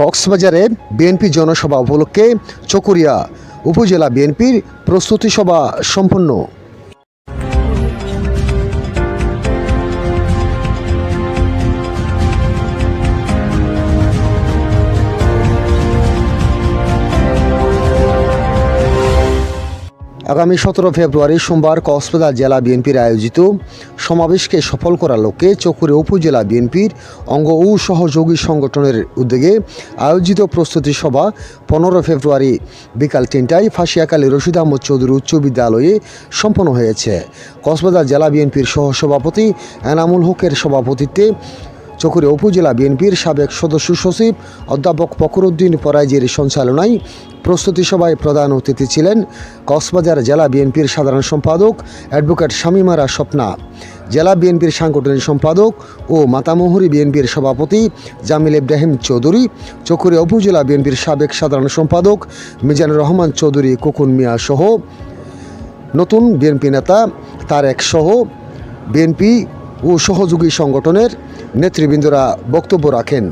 কক্সবাজারে বিএনপি জনসভা উপলক্ষে চকুরিয়া উপজেলা বিএনপির প্রস্তুতি সভা সম্পন্ন। আগামী সতেরো ফেব্রুয়ারি সোমবার কক্সবাজার জেলা বিএনপির আয়োজিত সমাবেশকে সফল করার লক্ষ্যে চকুরে উপজেলা বিএনপির অঙ্গ ও সহযোগী সংগঠনের উদ্যোগে আয়োজিত প্রস্তুতি সভা পনেরো ফেব্রুয়ারি বিকাল তিনটায় ফাঁসিয়াকালী রশিদ আহমদ চৌধুরী উচ্চ বিদ্যালয়ে সম্পন্ন হয়েছে। কক্সবাজার জেলা বিএনপির সহসভাপতি এনামুল হকের সভাপতিত্বে চকুরে উপজেলা বিএনপির সাবেক সদস্য সচিব অধ্যাপক ফখরুদ্দিন পরাইজের সঞ্চালনায় প্রস্তুতি সভায় প্রধান অতিথি ছিলেন কক্সবাজার জেলা বিএনপির সাধারণ সম্পাদক অ্যাডভোকেট শামীমারা স্বপ্না, জেলা বিএনপির সাংগঠনিক সম্পাদক ও মাতামহুরি বিএনপির সভাপতি জামিল ইব্রাহিম চৌধুরী, চকুরে উপজেলা বিএনপির সাবেক সাধারণ সম্পাদক মিজানুর রহমান চৌধুরী কুকুন মিয়া সহ নতুন বিএনপি নেতা তারেক সহ বিএনপি ও সহযোগী সংগঠনের নেতৃবৃন্দরা বক্তব্য রাখেন।